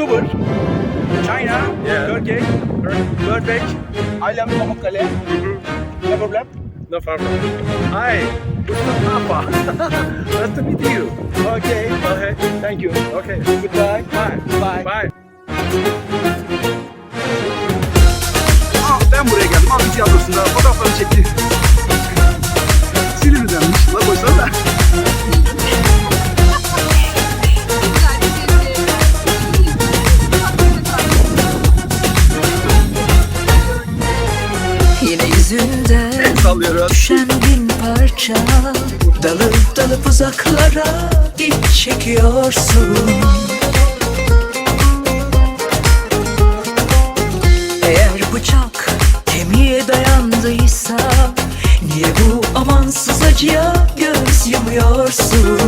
YouTuber. China, Yeah. Turkey, perfect. I love Pamukkale. No problem. No problem. Hi, Mustafa. nice to meet you. Okay. Okay, Thank you. okay. Goodbye. Bye. Bye. Bye. Aa, ben buraya geldim. Abi tiyatrosunda fotoğraflarını çekti. Yüzünden Sallıyoruz. düşen bin parça Dalıp dalıp uzaklara ip çekiyorsun Eğer bıçak kemiğe dayandıysa Niye bu amansız acıya göz yumuyorsun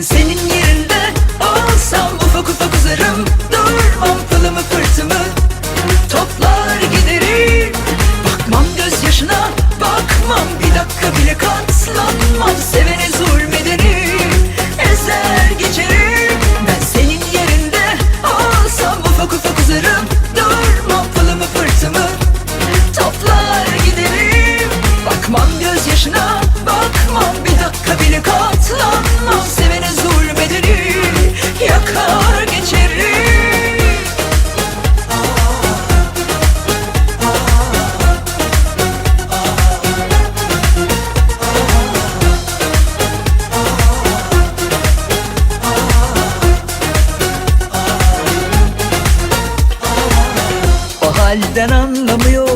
Ben senin yerinde olsam ufak ufak uzarım. Durmam pılımı pırtımı toplar giderim. Bakmam gözyaşına bakmam bir dakika bile. Katlanmam Sevene cambió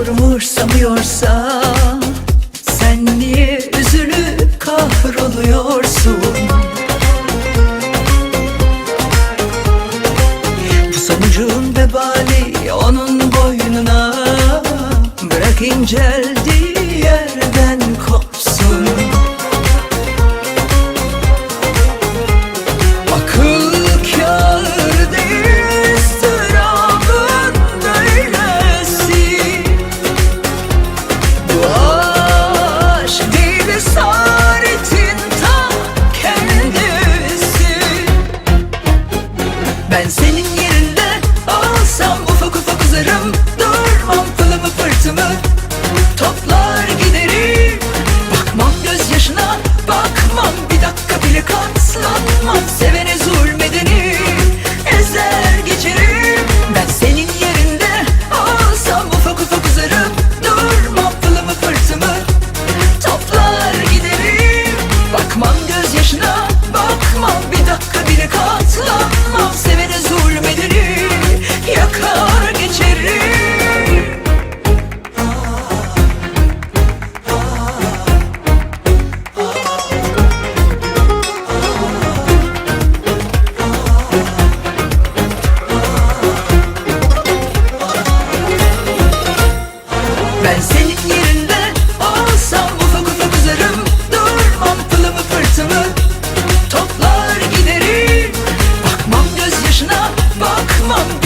bakmam bir